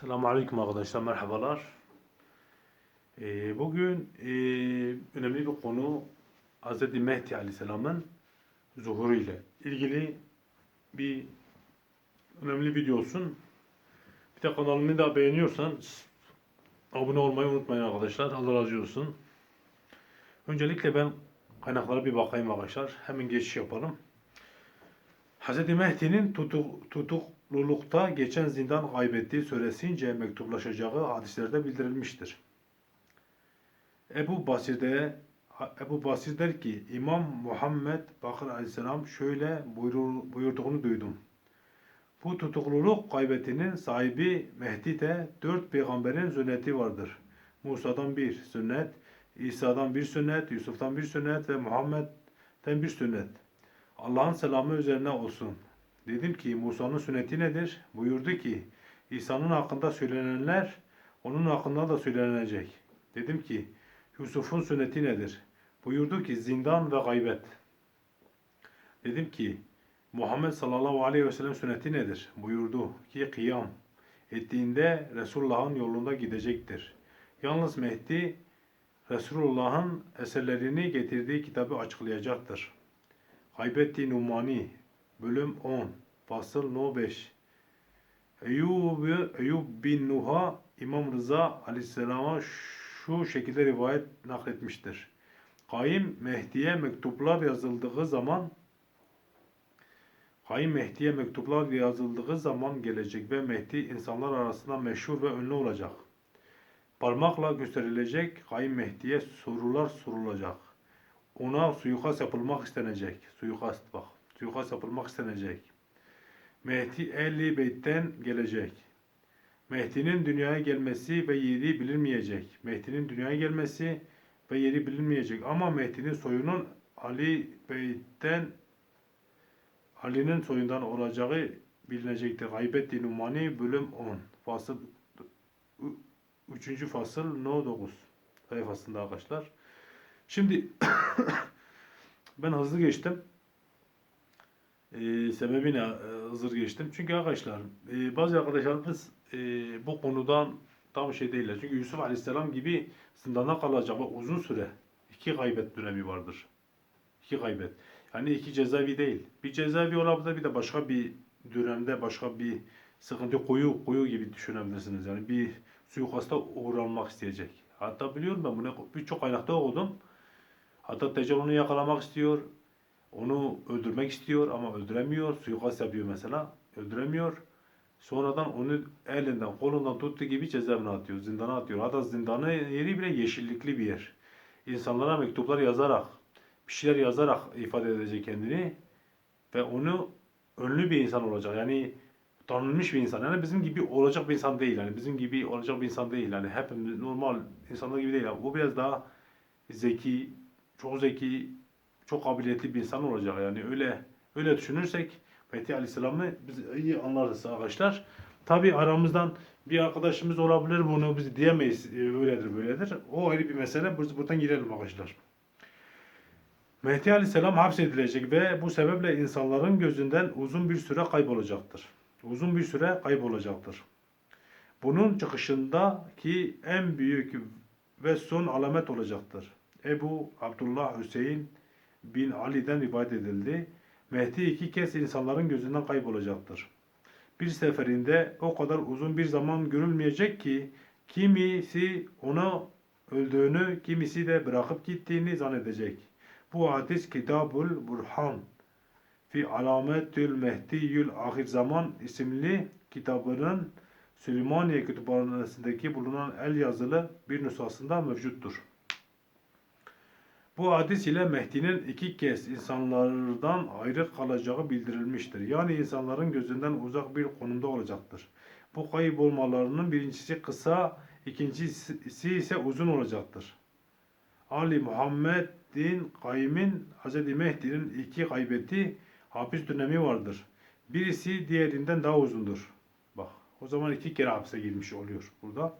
Selamun Aleyküm arkadaşlar, merhabalar. Ee, bugün e, önemli bir konu Hz. Mehdi Aleyhisselam'ın zuhuru ile ilgili bir önemli video olsun. Bir de kanalımı da beğeniyorsan abone olmayı unutmayın arkadaşlar. Allah razı olsun. Öncelikle ben kaynaklara bir bakayım arkadaşlar. Hemen geçiş yapalım. Hz. Mehdi'nin tutuk, tutuklulukta geçen zindan kaybettiği söylesince mektuplaşacağı hadislerde bildirilmiştir. Ebu Basir'de Ebu Basir der ki İmam Muhammed Bakır Aleyhisselam şöyle buyurur, buyurduğunu duydum. Bu tutukluluk kaybetinin sahibi Mehdi de dört peygamberin sünneti vardır. Musa'dan bir sünnet, İsa'dan bir sünnet, Yusuf'tan bir sünnet ve Muhammed'den bir sünnet. Allah'ın selamı üzerine olsun. Dedim ki Musa'nın sünneti nedir? Buyurdu ki İsa'nın hakkında söylenenler onun hakkında da söylenecek. Dedim ki Yusuf'un sünneti nedir? Buyurdu ki zindan ve gaybet. Dedim ki Muhammed sallallahu aleyhi ve sellem sünneti nedir? Buyurdu ki kıyam ettiğinde Resulullah'ın yolunda gidecektir. Yalnız Mehdi Resulullah'ın eserlerini getirdiği kitabı açıklayacaktır. Haybetti Numani Bölüm 10 Fasıl No 5 Eyyub, Eyyub bin Nuh'a İmam Rıza Aleyhisselam'a şu şekilde rivayet nakletmiştir. Kaim Mehdi'ye mektuplar yazıldığı zaman Kaim Mehdi'ye mektuplar yazıldığı zaman gelecek ve Mehdi insanlar arasında meşhur ve ünlü olacak. Parmakla gösterilecek Kaim Mehdi'ye sorular sorulacak. Ona suikast yapılmak istenecek. Suikast bak. Suikast yapılmak istenecek. Mehdi Ehli Beyt'ten gelecek. Mehdi'nin dünyaya gelmesi ve yeri bilinmeyecek. Mehdi'nin dünyaya gelmesi ve yeri bilinmeyecek. Ama Mehdi'nin soyunun Ali Beyt'ten Ali'nin soyundan olacağı bilinecektir. Gaybet Numani bölüm 10. Fasıl 3. fasıl No 9 sayfasında arkadaşlar. Şimdi ben hızlı geçtim. Ee, sebebi ne e, hızlı geçtim? Çünkü arkadaşlar e, bazı arkadaşlarımız e, bu konudan tam şey değiller. Çünkü Yusuf Aleyhisselam gibi zindana kalacağı uzun süre iki kaybet dönemi vardır. İki kaybet. Yani iki cezaevi değil. Bir cezaevi olabilir bir de başka bir dönemde başka bir sıkıntı koyu koyu gibi düşünebilirsiniz. Yani bir suikasta uğranmak isteyecek. Hatta biliyorum ben bunu birçok kaynakta okudum. Hatta Tecel onu yakalamak istiyor. Onu öldürmek istiyor ama öldüremiyor. Suikast yapıyor mesela. Öldüremiyor. Sonradan onu elinden kolundan tuttuğu gibi cezaevine atıyor. Zindana atıyor. Hatta zindanı yeri bile yeşillikli bir yer. İnsanlara mektuplar yazarak, bir şeyler yazarak ifade edecek kendini. Ve onu ünlü bir insan olacak. Yani tanınmış bir insan. Yani bizim gibi olacak bir insan değil. Yani bizim gibi olacak bir insan değil. Yani hepimiz normal insanlar gibi değil. Yani bu biraz daha zeki, çok zeki, çok kabiliyetli bir insan olacak. Yani öyle öyle düşünürsek Mehdi Aleyhisselam'ı biz iyi anlarız arkadaşlar. Tabi aramızdan bir arkadaşımız olabilir bunu biz diyemeyiz e, öyledir böyledir. O ayrı bir mesele. Biz buradan girelim arkadaşlar. Mehdi Aleyhisselam hapsedilecek ve bu sebeple insanların gözünden uzun bir süre kaybolacaktır. Uzun bir süre kaybolacaktır. Bunun çıkışındaki en büyük ve son alamet olacaktır. Ebu Abdullah Hüseyin bin Ali'den rivayet edildi. Mehdi iki kez insanların gözünden kaybolacaktır. Bir seferinde o kadar uzun bir zaman görülmeyecek ki kimisi onu öldüğünü, kimisi de bırakıp gittiğini zannedecek. Bu hadis Kitabul Burhan fi Alametül Mehdiyül Ahir Zaman isimli kitabının Süleymaniye Kütüphanesi'ndeki bulunan el yazılı bir nüshasında mevcuttur. Bu hadis ile Mehdi'nin iki kez insanlardan ayrı kalacağı bildirilmiştir. Yani insanların gözünden uzak bir konumda olacaktır. Bu kaybolmalarının birincisi kısa, ikincisi ise uzun olacaktır. Ali Muhammed'in Kayyim'in Hz. Mehdi'nin iki kaybettiği hapis dönemi vardır. Birisi diğerinden daha uzundur. Bak o zaman iki kere hapse girmiş oluyor burada.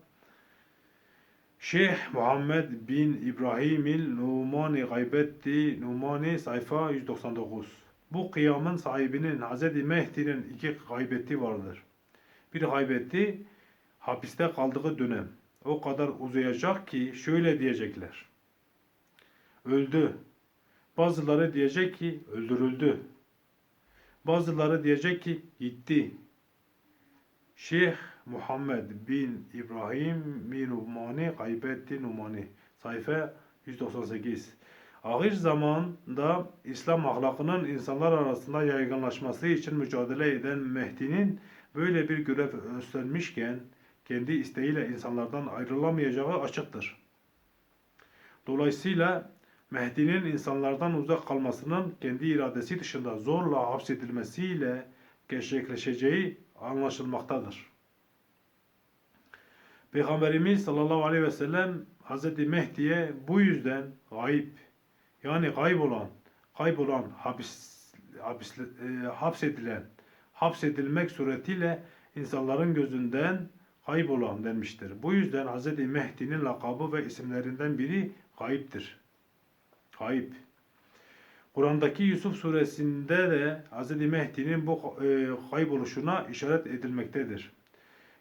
Şeyh Muhammed bin İbrahim il Numani Gaybetti Numani sayfa 199. Bu kıyamın sahibinin Hz. Mehdi'nin iki gaybetti vardır. Bir gaybetti hapiste kaldığı dönem o kadar uzayacak ki şöyle diyecekler. Öldü. Bazıları diyecek ki öldürüldü. Bazıları diyecek ki gitti. Şeyh Muhammed bin İbrahim bin Numani kaybetti Numani. Sayfa 198. Ahir zamanda İslam ahlakının insanlar arasında yaygınlaşması için mücadele eden Mehdi'nin böyle bir görev üstlenmişken kendi isteğiyle insanlardan ayrılamayacağı açıktır. Dolayısıyla Mehdi'nin insanlardan uzak kalmasının kendi iradesi dışında zorla hapsedilmesiyle gerçekleşeceği anlaşılmaktadır. Peygamberimiz sallallahu aleyhi ve sellem Hz. Mehdi'ye bu yüzden gayb yani kaybolan, kaybolan, hapis, hapis, e, hapsedilen, hapsedilmek suretiyle insanların gözünden kaybolan denmiştir. Bu yüzden Hz. Mehdi'nin lakabı ve isimlerinden biri gayiptir. Kayıp. Kur'an'daki Yusuf suresinde de Hz. Mehdi'nin bu e, kayboluşuna işaret edilmektedir.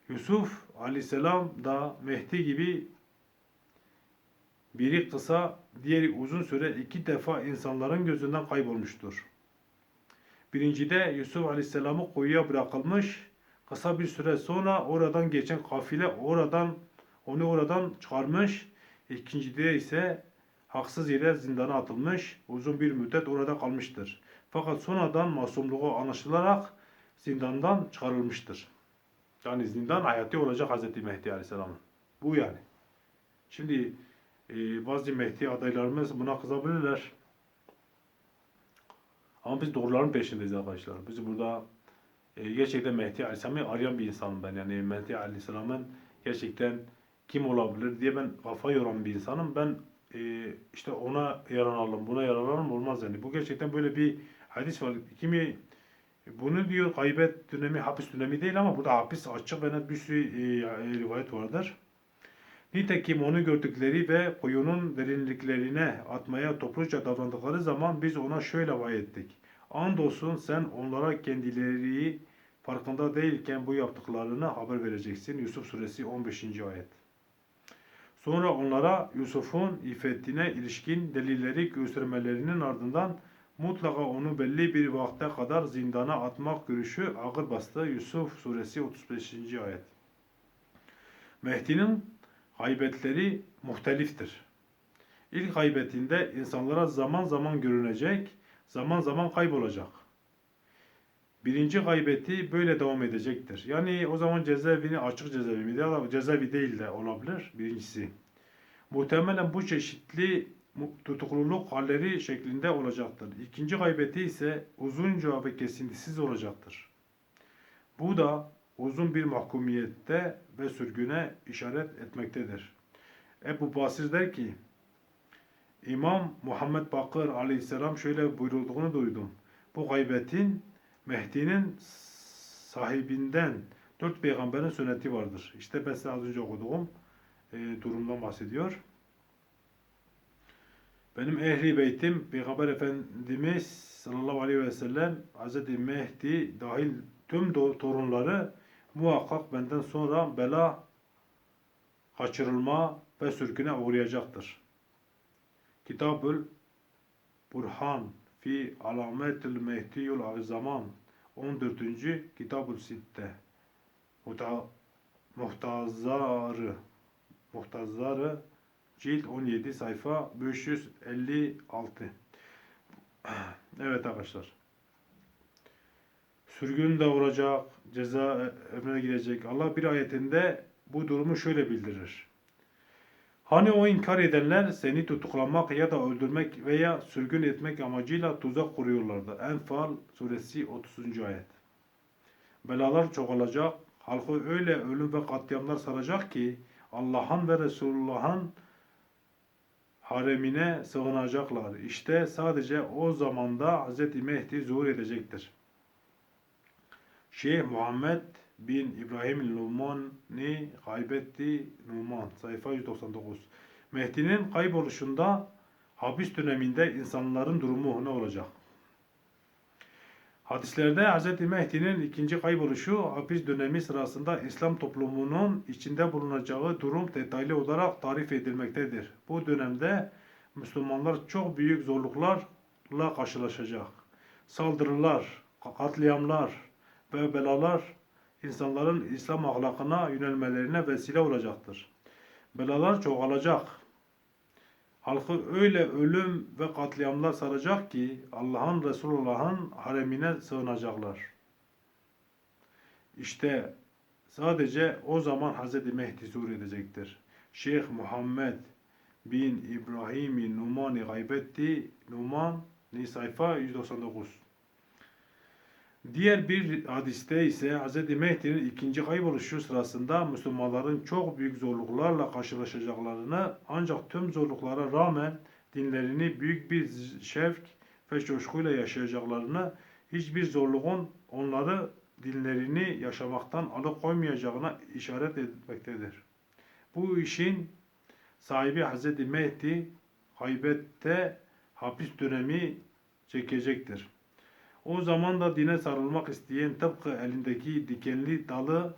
Yusuf aleyhisselam da Mehdi gibi biri kısa, diğeri uzun süre iki defa insanların gözünden kaybolmuştur. Birincide Yusuf aleyhisselamı kuyuya bırakılmış, kısa bir süre sonra oradan geçen kafile oradan onu oradan çıkarmış. İkincide ise haksız yere zindana atılmış, uzun bir müddet orada kalmıştır. Fakat sonradan masumluğu anlaşılarak zindandan çıkarılmıştır. Yani zindan hayati olacak Hz. Mehdi Aleyhisselam'ın. Bu yani. Şimdi e, bazı Mehdi adaylarımız buna kızabilirler. Ama biz doğruların peşindeyiz arkadaşlar. Biz burada e, gerçekten Mehdi Aleyhisselam'ı arayan bir insanım ben. Yani Mehdi Aleyhisselam'ın gerçekten kim olabilir diye ben kafa yoran bir insanım. Ben e, işte ona yaranalım, buna yaranalım olmaz yani. Bu gerçekten böyle bir hadis var. Kimi bunu diyor gaybet dönemi, hapis dönemi değil ama burada hapis açık ve net bir sürü e, rivayet vardır. Nitekim onu gördükleri ve kuyunun derinliklerine atmaya topluca davrandıkları zaman biz ona şöyle vaat ettik. Andolsun sen onlara kendileri farkında değilken bu yaptıklarını haber vereceksin. Yusuf suresi 15. ayet. Sonra onlara Yusuf'un iffetine ilişkin delilleri göstermelerinin ardından mutlaka onu belli bir vakte kadar zindana atmak görüşü ağır bastı. Yusuf suresi 35. ayet. Mehdi'nin haybetleri muhteliftir. İlk haybetinde insanlara zaman zaman görünecek, zaman zaman kaybolacak. Birinci gaybeti böyle devam edecektir. Yani o zaman cezaevini açık cezaevi mi da cezaevi değil de olabilir birincisi. Muhtemelen bu çeşitli tutukluluk halleri şeklinde olacaktır. İkinci gaybeti ise uzunca ve kesintisiz olacaktır. Bu da uzun bir mahkumiyette ve sürgüne işaret etmektedir. Ebu Basir der ki, İmam Muhammed Bakır aleyhisselam şöyle buyurulduğunu duydum. Bu gaybetin Mehdi'nin sahibinden dört peygamberin sünneti vardır. İşte ben size az önce okuduğum e, durumdan bahsediyor. Benim ehli beytim Peygamber Efendimiz sallallahu aleyhi ve sellem Hz. Mehdi dahil tüm torunları muhakkak benden sonra bela, kaçırılma ve sürgüne uğrayacaktır. Kitabül Burhan fi alametil mehdiyul zaman 14. Kitabül Sitte. Muhtazarı Muhtazarı cilt 17 sayfa 556 Evet arkadaşlar. Sürgün de olacak ceza emrine girecek Allah bir ayetinde bu durumu şöyle bildirir Hani o inkar edenler seni tutuklamak ya da öldürmek veya sürgün etmek amacıyla tuzak kuruyorlardı. Enfal suresi 30. ayet. Belalar çoğalacak, halkı öyle ölüm ve katliamlar saracak ki Allah'ın ve Resulullah'ın haremine sığınacaklar. İşte sadece o zamanda Hz. Mehdi zuhur edecektir. Şeyh Muhammed bin İbrahim Numani kaybetti Numan sayfa 199. Mehdi'nin kayboluşunda hapis döneminde insanların durumu ne olacak? Hadislerde Hz. Mehdi'nin ikinci kayboluşu hapis dönemi sırasında İslam toplumunun içinde bulunacağı durum detaylı olarak tarif edilmektedir. Bu dönemde Müslümanlar çok büyük zorluklarla karşılaşacak. Saldırılar, katliamlar ve belalar insanların İslam ahlakına yönelmelerine vesile olacaktır. Belalar çoğalacak. Halkı öyle ölüm ve katliamlar saracak ki Allah'ın Resulullah'ın haremine sığınacaklar. İşte sadece o zaman Hz. Mehdi zuhur edecektir. Şeyh Muhammed bin İbrahim Numani gaybetti. Numan sayfa 199. Diğer bir hadiste ise Hz. Mehdi'nin ikinci kayboluşu sırasında Müslümanların çok büyük zorluklarla karşılaşacaklarını ancak tüm zorluklara rağmen dinlerini büyük bir şevk ve coşkuyla yaşayacaklarını hiçbir zorluğun onları dinlerini yaşamaktan alıkoymayacağına işaret etmektedir. Bu işin sahibi Hz. Mehdi haybette hapis dönemi çekecektir. O zaman da dine sarılmak isteyen tıpkı elindeki dikenli dalı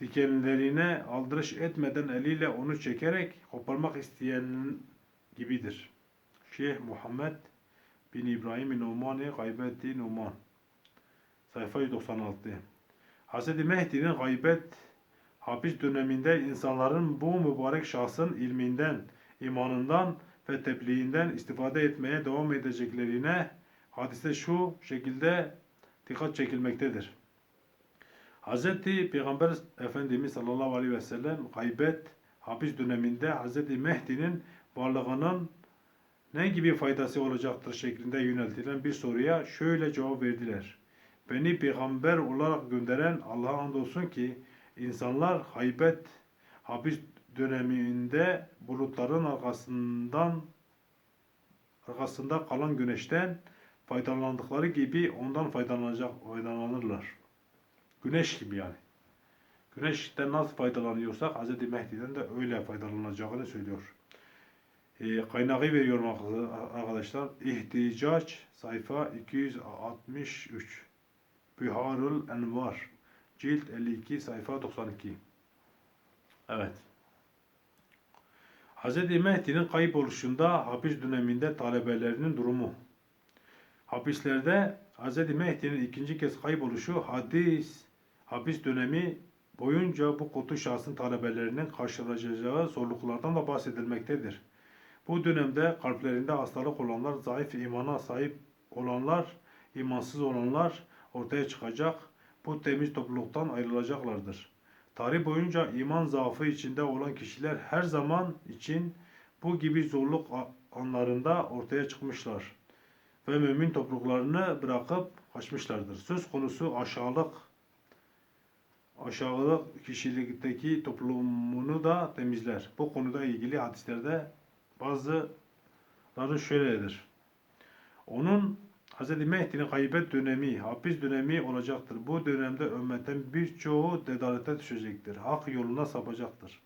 dikenlerine aldırış etmeden eliyle onu çekerek koparmak isteyen gibidir. Şeyh Muhammed bin İbrahim Numani Gaybetti Numan Sayfa 196 Hz. Mehdi'nin gaybet hapis döneminde insanların bu mübarek şahsın ilminden, imanından ve tebliğinden istifade etmeye devam edeceklerine hadiste şu şekilde dikkat çekilmektedir. Hz. Peygamber Efendimiz sallallahu aleyhi ve sellem gaybet hapis döneminde Hz. Mehdi'nin varlığının ne gibi faydası olacaktır şeklinde yöneltilen bir soruya şöyle cevap verdiler. Beni peygamber olarak gönderen Allah'a andolsun ki insanlar haybet hapis döneminde bulutların arkasından arkasında kalan güneşten faydalandıkları gibi ondan faydalanacak faydalanırlar. Güneş gibi yani. Güneşten nasıl faydalanıyorsak Hz. Mehdi'den de öyle faydalanacağını söylüyor. E, kaynağı veriyorum arkadaşlar. İhticac sayfa 263. Biharul Envar cilt 52 sayfa 92. Evet. Hz. Mehdi'nin kayboluşunda hapis döneminde talebelerinin durumu. Hapislerde Hz. Mehdi'nin ikinci kez kayboluşu hadis, hapis dönemi boyunca bu kutu şahsın talebelerinin karşılaşacağı zorluklardan da bahsedilmektedir. Bu dönemde kalplerinde hastalık olanlar, zayıf imana sahip olanlar, imansız olanlar ortaya çıkacak, bu temiz topluluktan ayrılacaklardır. Tarih boyunca iman zaafı içinde olan kişiler her zaman için bu gibi zorluk anlarında ortaya çıkmışlar ve mümin topluluklarını bırakıp kaçmışlardır. Söz konusu aşağılık aşağılık kişilikteki toplumunu da temizler. Bu konuda ilgili hadislerde bazıları şöyledir. Onun Hz. Mehdi'nin kaybet dönemi, hapis dönemi olacaktır. Bu dönemde ümmetten birçoğu dedalete düşecektir. Hak yoluna sapacaktır.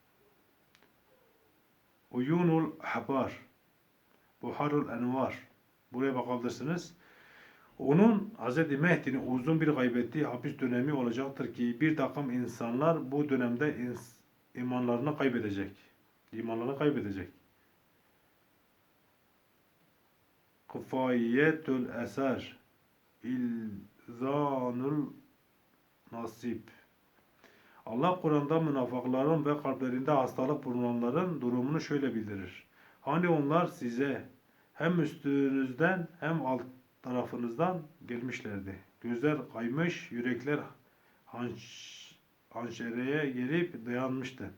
Uyunul Habar Buharul Envar Buraya bakabilirsiniz. Onun Hz. Mehdi'nin uzun bir kaybettiği hapis dönemi olacaktır ki bir takım insanlar bu dönemde imanlarını kaybedecek. İmanlarını kaybedecek. Kıfayetül eser İlzanul nasip Allah Kur'an'da münafıkların ve kalplerinde hastalık bulunanların durumunu şöyle bildirir. Hani onlar size hem üstünüzden hem alt tarafınızdan gelmişlerdi. Gözler kaymış, yürekler hanş, hanşereye gelip dayanmıştı.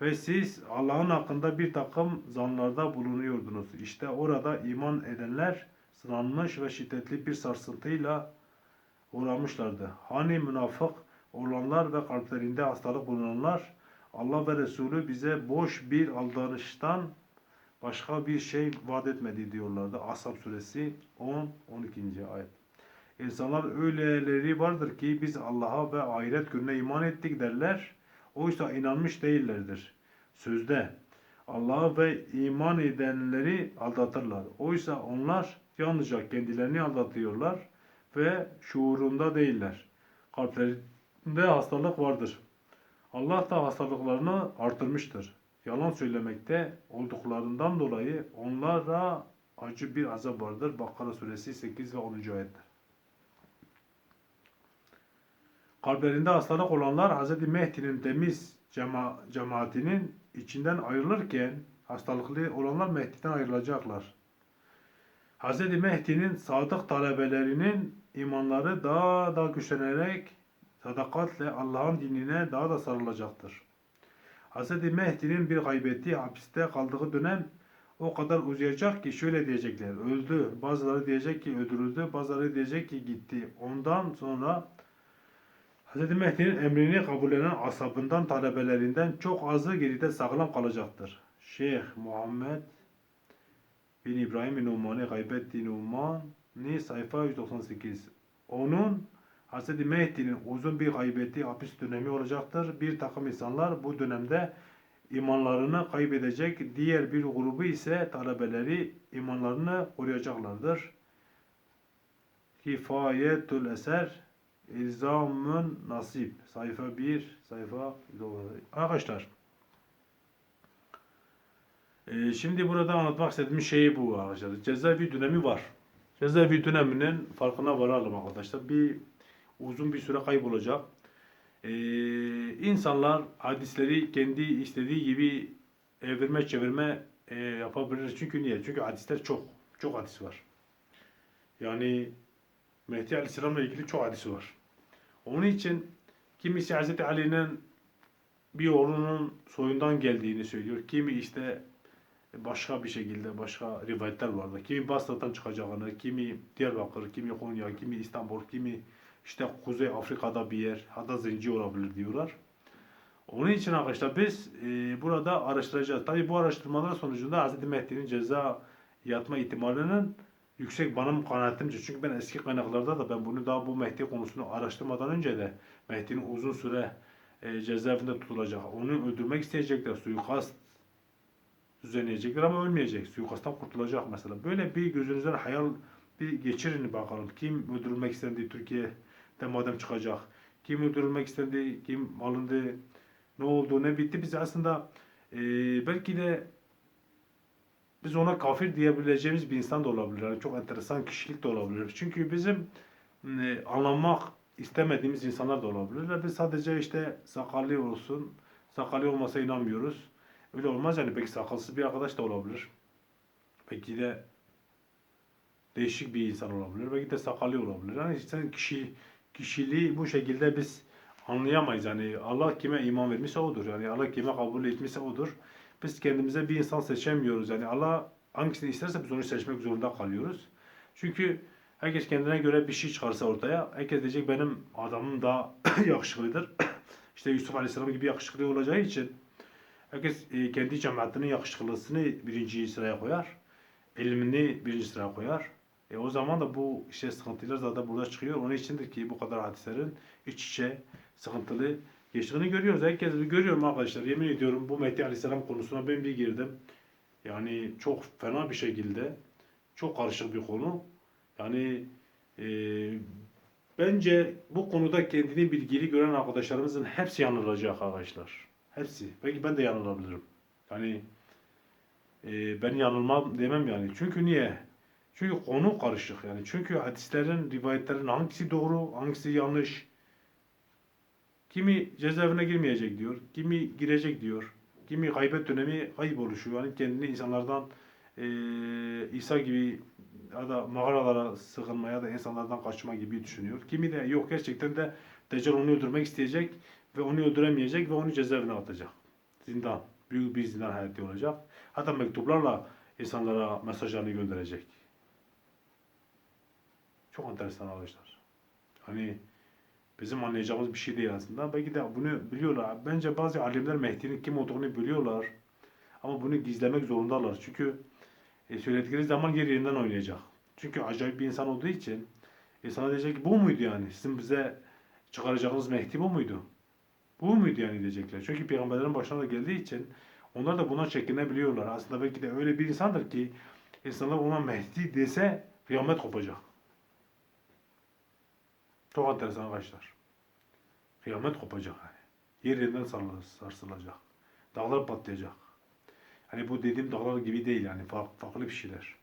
Ve siz Allah'ın hakkında bir takım zanlarda bulunuyordunuz. İşte orada iman edenler sınanmış ve şiddetli bir sarsıntıyla uğramışlardı. Hani münafık olanlar ve kalplerinde hastalık bulunanlar Allah ve Resulü bize boş bir aldanıştan başka bir şey vaat etmedi diyorlardı. Ashab suresi 10 12. ayet. İnsanlar öyleleri vardır ki biz Allah'a ve ahiret gününe iman ettik derler. Oysa inanmış değillerdir. Sözde Allah'a ve iman edenleri aldatırlar. Oysa onlar yalnızca kendilerini aldatıyorlar ve şuurunda değiller. Kalplerinde hastalık vardır. Allah da hastalıklarını artırmıştır. Yalan söylemekte olduklarından dolayı onlara acı bir azap vardır. Bakara suresi 8 ve 10. ayetler. Kalplerinde hastalık olanlar Hz. Mehdi'nin temiz cema cemaatinin içinden ayrılırken hastalıklı olanlar Mehdi'den ayrılacaklar. Hz. Mehdi'nin sadık talebelerinin imanları daha da güçlenerek sadakatle Allah'ın dinine daha da sarılacaktır. Hz. Mehdi'nin bir gaybeti hapiste kaldığı dönem o kadar uzayacak ki şöyle diyecekler. Öldü. Bazıları diyecek ki öldürüldü. Bazıları diyecek ki gitti. Ondan sonra Hz. Mehdi'nin emrini kabullenen ashabından talebelerinden çok azı geride sağlam kalacaktır. Şeyh Muhammed bin İbrahim bin Umani Gaybettin Umani sayfa 198. Onun Hz. Mehdi'nin uzun bir gaybeti hapis dönemi olacaktır. Bir takım insanlar bu dönemde imanlarını kaybedecek. Diğer bir grubu ise talebeleri imanlarını koruyacaklardır. Kifayetül Eser İlzamün Nasip sayfa 1 sayfa Arkadaşlar e, şimdi burada anlatmak istediğim şey bu arkadaşlar. Cezaevi dönemi var. Cezaevi döneminin farkına varalım arkadaşlar. Bir uzun bir süre kaybolacak. Ee, insanlar hadisleri kendi istediği gibi evirme çevirme e, yapabilir. Çünkü niye? Çünkü hadisler çok. Çok hadis var. Yani Mehdi Aleyhisselam'la ilgili çok hadisi var. Onun için kimisi Hz. Ali'nin bir oğlunun soyundan geldiğini söylüyor. Kimi işte başka bir şekilde başka rivayetler vardı. Kimi Basra'dan çıkacağını, kimi Diyarbakır, kimi Konya, kimi İstanbul, kimi işte Kuzey Afrika'da bir yer, hatta zenci olabilir diyorlar. Onun için arkadaşlar biz e, burada araştıracağız. Tabi bu araştırmalar sonucunda Hz. Mehdi'nin ceza yatma ihtimalinin yüksek benim kanaatimce. Çünkü ben eski kaynaklarda da ben bunu daha bu Mehdi konusunu araştırmadan önce de Mehdi'nin uzun süre e, cezaevinde tutulacak. Onu öldürmek isteyecekler. Suikast düzenleyecekler ama ölmeyecek. Suikasttan kurtulacak mesela. Böyle bir gözünüzden hayal bir geçirin bakalım. Kim öldürülmek istendi Türkiye'de madem çıkacak? Kim öldürülmek istendi? Kim alındı? Ne oldu? Ne bitti? Biz aslında e, belki de biz ona kafir diyebileceğimiz bir insan da olabilir. Yani çok enteresan kişilik de olabilir. Çünkü bizim e, anlamak istemediğimiz insanlar da olabilir. Biz sadece işte sakallı olsun, sakallı olmasa inanmıyoruz. Öyle olmaz yani. Belki sakalsız bir arkadaş da olabilir. Belki de değişik bir insan olabilir. Belki de sakallı olabilir. Yani işte kişi, kişiliği bu şekilde biz anlayamayız. Yani Allah kime iman vermişse odur. Yani Allah kime kabul etmişse odur. Biz kendimize bir insan seçemiyoruz. Yani Allah hangisini isterse biz onu seçmek zorunda kalıyoruz. Çünkü herkes kendine göre bir şey çıkarsa ortaya, herkes diyecek benim adamım daha yakışıklıdır. işte Yusuf Aleyhisselam gibi yakışıklı olacağı için herkes e, kendi cemaatinin yakışıklısını birinci sıraya koyar. Ilmini birinci sıraya koyar. E o zaman da bu işte sıkıntılar zaten burada çıkıyor. Onun içindir ki bu kadar hadislerin iç içe sıkıntılı geçtiğini görüyoruz. Herkes görüyorum arkadaşlar. Yemin ediyorum bu Mehdi Aleyhisselam konusuna ben bir girdim. Yani çok fena bir şekilde çok karışık bir konu. Yani e, bence bu konuda kendini bilgili gören arkadaşlarımızın hepsi yanılacak arkadaşlar. Hepsi. Belki ben de yanılabilirim. Yani e, ben yanılmam demem yani. Çünkü niye? Çünkü konu karışık yani. Çünkü hadislerin, rivayetlerin hangisi doğru, hangisi yanlış. Kimi cezaevine girmeyecek diyor, kimi girecek diyor. Kimi kaybet dönemi kayıp oluşu. Yani kendini insanlardan e, İsa gibi ya da mağaralara sığınma ya da insanlardan kaçma gibi düşünüyor. Kimi de yok gerçekten de Deccal onu öldürmek isteyecek ve onu öldüremeyecek ve onu cezaevine atacak. Zindan. Büyük bir zindan hayatı olacak. Hatta mektuplarla insanlara mesajlarını gönderecek. Çok enteresan arkadaşlar. Hani bizim anlayacağımız bir şey değil aslında. Belki de bunu biliyorlar. Bence bazı alimler Mehdi'nin kim olduğunu biliyorlar. Ama bunu gizlemek zorundalar. Çünkü e, söyledikleri zaman yer yerinden oynayacak. Çünkü acayip bir insan olduğu için e, sana diyecek ki bu muydu yani? Sizin bize çıkaracağınız Mehdi bu muydu? Bu muydu yani diyecekler. Çünkü peygamberlerin başına da geldiği için onlar da buna çekinebiliyorlar. Aslında belki de öyle bir insandır ki insanlar ona Mehdi dese kıyamet kopacak. Çok enteresan arkadaşlar. Kıyamet kopacak yani. Yer yerinden sarsılacak. Dağlar patlayacak. Hani bu dediğim dağlar gibi değil yani farklı bir şeyler.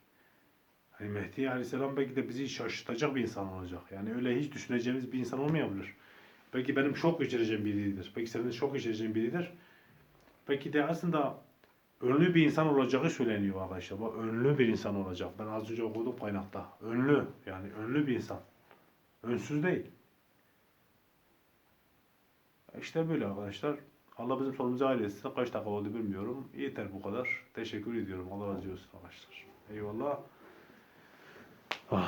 Hani Mehdi Aleyhisselam belki de bizi şaşırtacak bir insan olacak. Yani öyle hiç düşüneceğimiz bir insan olmayabilir. Belki benim şok geçireceğim biridir. Belki senin şok geçireceğin biridir. Belki de aslında önlü bir insan olacağı söyleniyor arkadaşlar. Bak önlü bir insan olacak. Ben az önce okudum kaynakta. Önlü yani önlü bir insan. Önsüz değil. İşte böyle arkadaşlar. Allah bizim sonumuzu etsin. Kaç dakika oldu bilmiyorum. Yeter bu kadar. Teşekkür ediyorum. Allah razı olsun arkadaşlar. Eyvallah. Ay.